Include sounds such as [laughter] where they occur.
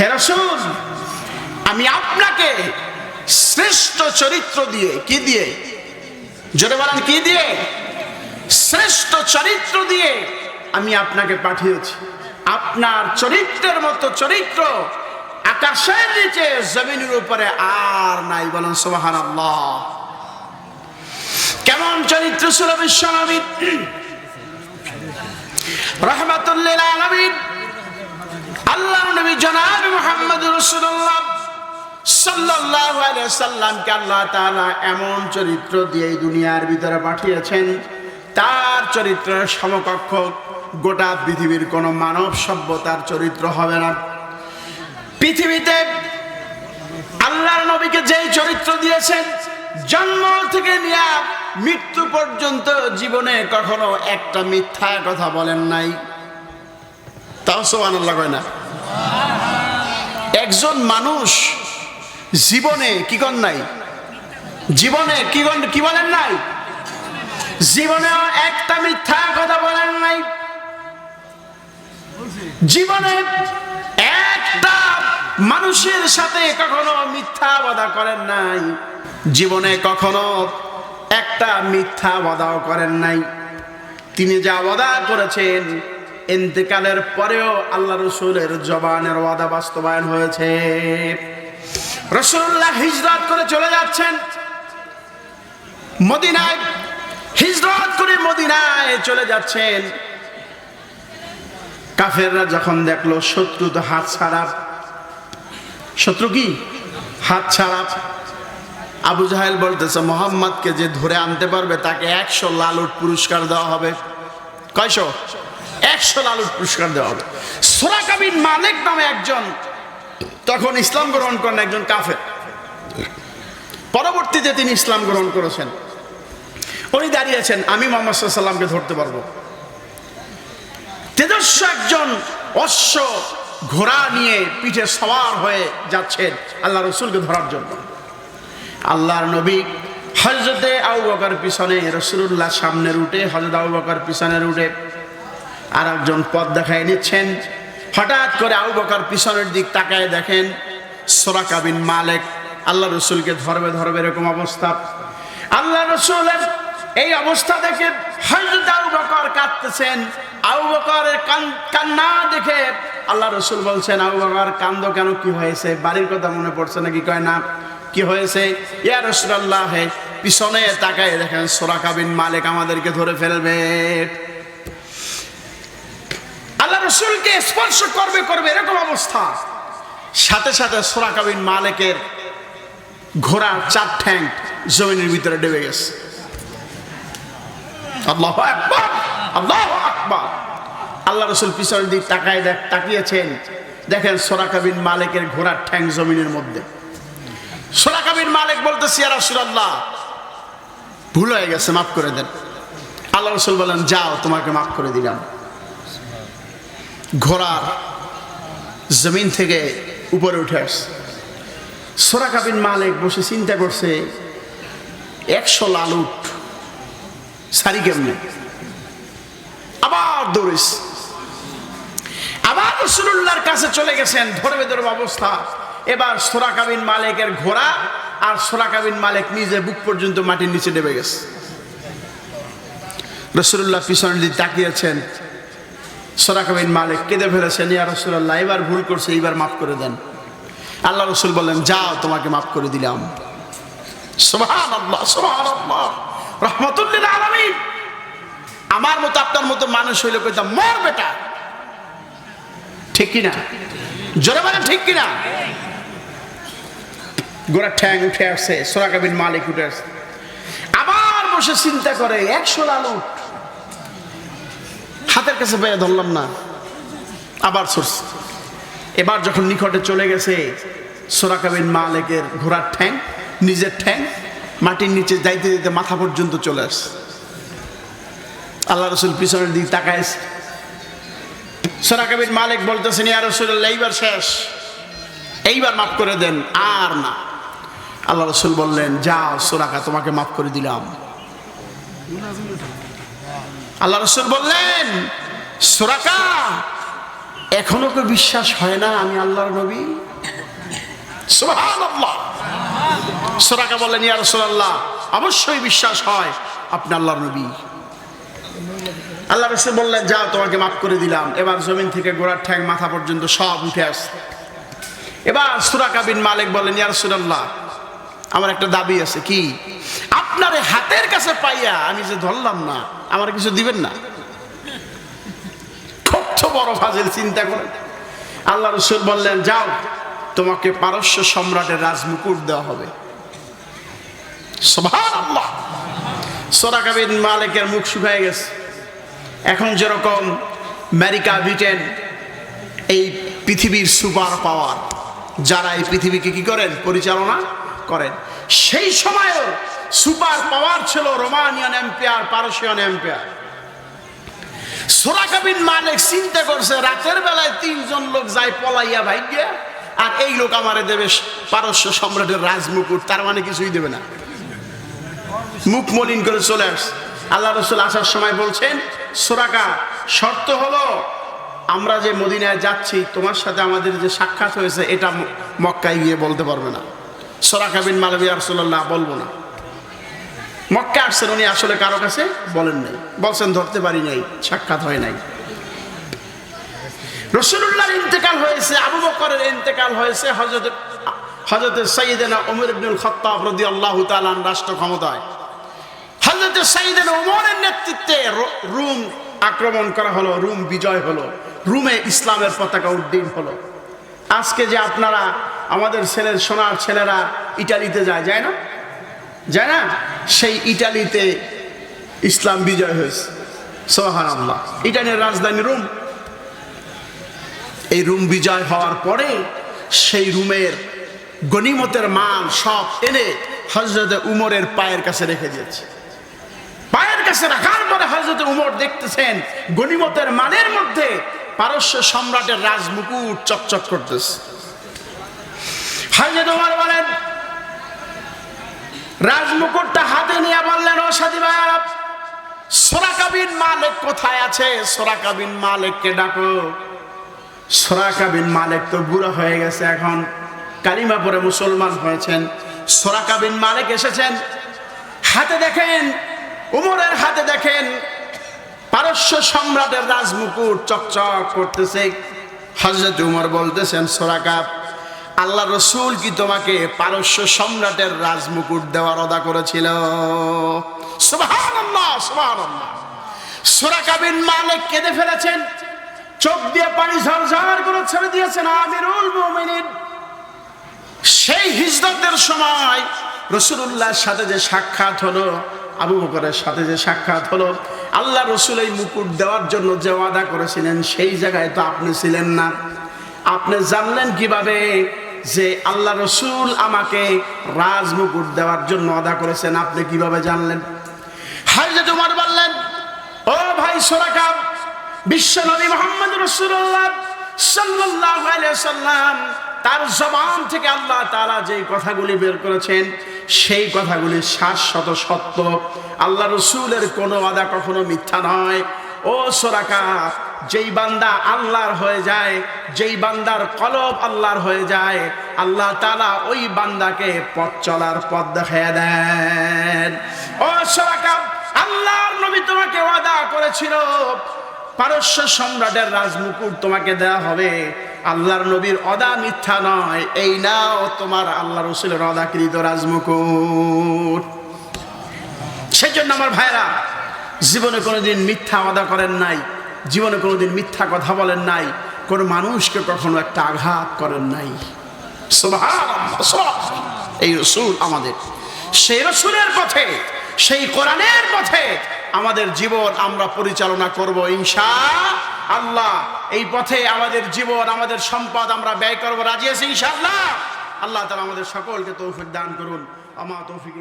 হে রসুল, আমি আপনাকে শ্রেষ্ঠ চরিত্র দিয়ে কি দিয়ে? জোরে বলেন, কি দিয়ে? শ্রেষ্ঠ চরিত্র দিয়ে আমি আপনাকে পাঠিয়েছি। আপনার চরিত্রের মতো চরিত্র আকাশের নিচে, জমিনের উপরে আর নাই, বলেন সোহান কেমন চরিত্র ছিল বিশ্বনবী? [clears throat] রহমাতুল্লিল আলমিন। আল্লাহ নবী জনাব মোহাম্মদ রসুল্লাহ আলাইহি সাল্লামকে আল্লাহ তাআলা এমন চরিত্র দিয়ে এই দুনিয়ার ভিতরে পাঠিয়েছেন। তার চরিত্রের সমকক্ষ গোটা পৃথিবীর কোন মানব সভ্যতার চরিত্র হবে না। পৃথিবীতে আল্লাহর নবীকে যেই চরিত্র দিয়েছেন, জন্ম থেকে নিয়ে মৃত্যু পর্যন্ত জীবনে কখনো একটা মিথ্যা কথা বলেন নাই। তাও সোহান আল্লাহ কয় না। একজন মানুষ জীবনে কি কর নাই? জীবনে কি কর- কি বলেন নাই? জীবনেও একটা মিথ্যা কথা বলেন নাই। জীবনে একটা মানুষের সাথে কখনো মিথ্যা বাদা করেন নাই। জীবনে কখনো একটা মিথ্যা বাদাও করেন নাই। তিনি যা ওয়াদা করেছেন ইন্তেকালের পরেও আল্লাহ রসুলের জবানের ওয়াদা বাস্তবায়ন হয়েছে। রসুল্লাহ হিজরত করে চলে যাচ্ছেন। মদিনায়, হিজরত করে মদিনায় চলে যাচ্ছেন। কাফেররা যখন দেখল, শত্রু তো হাত ছাড়া। শত্রু কি? হাত ছাড়া। আবু জাহেল বলতেছে, মোহাম্মদকে যে ধরে আনতে পারবে, তাকে একশো লালুট পুরস্কার দেওয়া হবে। কয়শো? একশো লালুট পুরস্কার দেওয়া হবে। সোরাকাবিন মালিক নামে একজন, তখন ইসলাম গ্রহণ করেন একজন কাফের। পরবর্তীতে তিনি ইসলাম গ্রহণ করেছেন। উনি দাঁড়িয়েছেন, আমি মোহাম্মদ সাল্লামকে ধরতে পারব। তেজস্ব একজন অশ্ব ঘোড়া নিয়ে পিঠে সওয়ার হয়ে যাচ্ছেন আল্লাহ রসুলকে ধরার জন্য। আল্লাহর নবী হজরতে আউ বকার পিছনে রসুল্লাহ সামনের উঠে হজরত আউ বকার পিছনের উঠে আর একজন পথ দেখায় নিচ্ছেন। হঠাৎ করে আউ বকার পিছনের দিক তাকায় দেখেন সোরাকাবিন মালেক। আল্লাহ রসুলকে ধরবে ধরবে এরকম অবস্থা। আল্লাহ রসুলের এই অবস্থা দেখে হজরত আউ বকর কাঁদতেছেন। আউ বকরের কান- কান্না দেখে আল্লাহ রসুল বলছেন আউ বকর, কান্দ কেন? কি হয়েছে? বাড়ির কথা মনে পড়ছে নাকি? কয় না। কি হয়েছে? ইয়া রসুল্লাহ পিছনে তাকায় দেখেন সোরাকাবিন মালিক আমাদেরকে ধরে ফেলবে। রসুলকে স্পর্শ করবে করবে এরকম অবস্থা। সাথে সাথে সোরাকাবিন মালিকের ঘোড়ার চার ঠ্যাং জমিনের ভিতরে ডেবে গেছে। আল্লাহ আল্লাহ আল্লাহ রসুল পিছনের দিক তাকায় দেখ, তাকিয়েছেন। দেখেন সোরাকাবিন মালিকের ঘোড়ার ঠ্যাং জমিনের মধ্যে। সোরাকাবিন মালিক বলতে সিয়ারা সুরাল্লাহ ভুল হয়ে গেছে, মাফ করে দেন। আল্লাহ রসুল বলেন, যাও, তোমাকে মাফ করে দিলাম। ঘোড়ার জমিন থেকে উপরে উঠে আসছে। সোরাকাবিন মালিক বসে চিন্তা করছে, একশো লালুট, সারি কেমনে? আবার দৌড়িস আবার রসুল্লাহর কাছে চলে গেছেন ধরবে ধরবে অবস্থা। এবার সোরাকাবিন মালিকের ঘোড়া আর সোরাকাবিন মালিক নিজে বুক পর্যন্ত মাটির নিচে নেমে গেছে। রসুল্লাহ পিছনের দিকে তাকিয়েছেন সোরাকাবিন মালিক কেঁদে ফেলেছেন, ইয়া রসুল্লাহ এবার ভুল করছে, এইবার মাফ করে দেন। আল্লাহ রসুল বললেন, যাও, তোমাকে মাফ করে দিলাম। আমার মতো আপনার মতো মানুষ হইলে মর বেটা। ঠিক কিনা? জোরে মানে ঠিক কিনা? গোড়া ঠ্যাং উঠে আসছে সোরাকাবিন মালিক উঠে আসছে। আবার বসে চিন্তা করে, একশো লালুট হাতের কাছে পেয়ে ধরলাম না। আবার সোর্স এবার যখন নিকটে চলে গেছে সোরাকাবিন মালিকের ঘোড়ার ঠ্যাং, নিজের ঠ্যাং, মাটির নিচে যাইতে যেতে মাথা পর্যন্ত চলে আসছে। আল্লাহ রসুল পিছনের দিক তাকায় সোরাকাবিন মালিক বলতেছেন, ইয়া রসুল্লাহ এইবার শেষ। এইবার মাফ করে দেন, আর না। আল্লাহ রসুল বললেন, যাও সোরাকা, তোমাকে মাফ করে দিলাম। আল্লাহ রসুল বললেন সোরাকা এখনও কি বিশ্বাস হয় না আমি আল্লাহর নবী। সোরাকা বললেন, ইয়া রাসূলুল্লাহ, অবশ্যই বিশ্বাস হয় আপনি আল্লাহর নবী। আল্লাহ রসুল বললেন, যাও, তোমাকে মাফ করে দিলাম। এবার জমিন থেকে গোড়ার ঠ্যাং মাথা পর্যন্ত সব উঠে আসছে। এবার সুরাকা বিন মালিক বললেন, ইয়া রাসূলুল্লাহ, আমার একটা দাবি আছে, কি? আপনার হাতের কাছে পাইয়া আমি যে ধরলাম না, আমার কিছু দিবেন না? কত বড় ফাজিল চিন্তা করে। আল্লাহ রসুল বললেন, যাও, তোমাকে পারস্য সম্রাটের রাজমুকুট দেওয়া হবে। সুবহানাল্লাহ। সোরাকা মালিকের মুখ শুকায় গেছে। এখন যেরকম আমেরিকা, ব্রিটেন এই পৃথিবীর সুপার পাওয়ার, যারা এই পৃথিবীকে কি করেন? পরিচালনা করেন। সেই সময়ও সুপার পাওয়ার ছিল রোমানিয়ান এম্পায়ার, পারসিয়ান এম্পায়ার। সোরাকাবিন মালিক চিন্তা করছে, রাতের বেলায় তিনজন লোক যায় পলাইয়া ভাইগিয়া, আর এই লোক আমারে দেবে পারস্য সম্রাটের রাজমুকুট, তার মানে কিছুই দেবে না। মুখ মলিন করে চলে আসছে। আল্লাহ রসুল আসার সময় বলছেন, সোরাকা, শর্ত হলো আমরা যে মদিনায় যাচ্ছি, তোমার সাথে আমাদের যে সাক্ষাৎ হয়েছে, এটা মক্কায় গিয়ে বলতে পারবে না। সোরাকা বিন মালবী বলব না। মক্কা আসছেন উনি আসলে কারও কাছে? বলেন নাই। বলছেন, ধরতে পারি নাই, সাক্ষাৎ হয় নাই। রসুল্লাহর ইন্তেকাল হয়েছে, আবু বকরের ইন্তেকাল হয়েছে হজরত হজরত সঈদেনা ওমর ইবনুল খত্তাব রদি আল্লাহ তালান রাষ্ট্র ক্ষমতায়। হজরত সঈদেনা ওমরের নেতৃত্বে রুম আক্রমণ করা হলো, রুম বিজয় হলো, রুমে ইসলামের পতাকা উড্ডীন হলো। আজকে যে আপনারা, আমাদের ছেলের সোনার ছেলেরা ইটালিতে যায় যায় না? যায় না? সেই ইটালিতে ইসলাম বিজয় হয়েছে। সোহান আল্লাহ ইটালির রাজধানী রুম। এই রুম বিজয় হওয়ার পরে সেই রুমের গনিমতের মাল সব এনে হজরত উমরের পায়ের কাছে রেখে দিয়েছে। পায়ের কাছে রাখার পরে হজরত উমর দেখতেছেন গনিমতের মালের মধ্যে পারস্য সম্রাটের রাজমুকুট চকচক করতেছে। হজরত উমর বলেন রাজমুকুটটা হাতে নিয়ে বললেন, ও সাথী ভাইয়া সোরাকাবিন মালিক কোথায় আছে? সোরাকাবিন মালিককে ডাকো। সোরাকা বিন মালিক তো বুড়ো হয়ে গেছে এখন, কালিমা পরে মুসলমান হয়েছেন। সোরাকা বিন মালিক এসেছেন, হাতে দেখেন, উমরের হাতে দেখেন, পারস্য সম্রাটের রাজমুকুট চকচক করতেছে। হজরত উমর বলতেছেন সোরাকা আল্লাহ রসুল কি তোমাকে পারস্য সম্রাটের রাজমুকুট দেওয়ার অদা করেছিল? সুবহানাল্লাহ সুবহানাল্লাহ। সোরাকা বিন মালিক কেঁদে ফেলেছেন, চোখ দিয়ে পানি ঝরঝর করে ছেড়ে দিয়েছেন আমিরুল মুমিনিন। সেই হিজরতের সময় রসুল্লাহর সাথে যে সাক্ষাৎ হলো, আবু বকরের সাথে যে সাক্ষাৎ হলো, আল্লাহ রসুল এই মুকুট দেওয়ার জন্য যে ওয়াদা করেছিলেন, সেই জায়গায় তো আপনি ছিলেন না। আপনি জানলেন কীভাবে যে আল্লাহ রসুল আমাকে রাজ মুকুট দেওয়ার জন্য ওয়াদা করেছেন, আপনি কীভাবে জানলেন? হাজরত উমর বললেন, ও ভাই সোরাকাব বিশ্ব নবী মোহাম্মদ রসুল্লাহ সাল্লাল্লাহু আলাইহি সাল্লাম তার জবান থেকে আল্লাহ তাআলা যেই কথাগুলি বের করেছেন, সেই কথাগুলি শাশ্বত সত্য। আল্লাহ রসুলের কোনো আদা কখনো মিথ্যা নয়। ও সোরাকা যেই বান্দা আল্লাহর হয়ে যায়, যেই বান্দার কলব আল্লাহর হয়ে যায়, আল্লাহ তালা ওই বান্দাকে পথ চলার পথ দেখায় দেন। ও সোরাকা আল্লাহর নবী তোমাকে ওয়াদা করেছিল, পারস্য সম্রাটের রাজমুকুট তোমাকে দেয়া হবে। আল্লাহর নবীর অদা মিথ্যা নয়, এই নাও তোমার আল্লাহ রসুলের অদাকৃত রাজমুকুট। সেই জন্য আমার ভাইরা জীবনে কোনোদিন মিথ্যা অদা করেন নাই, জীবনে কোনোদিন মিথ্যা কথা বলেন নাই, কোনো মানুষকে কখনো একটা আঘাত করেন নাই। এই রসুল আমাদের, সেই রসুলের পথে, সেই কোরআনের পথে আমাদের জীবন আমরা পরিচালনা করব ইনশা আল্লাহ। এই পথে আমাদের জীবন, আমাদের সম্পদ আমরা ব্যয় করব। রাজি আছি ইনশাআল্লাহ? আল্লাহ তালা আমাদের সকলকে তৌফিক দান করুন। আমা তৌফিক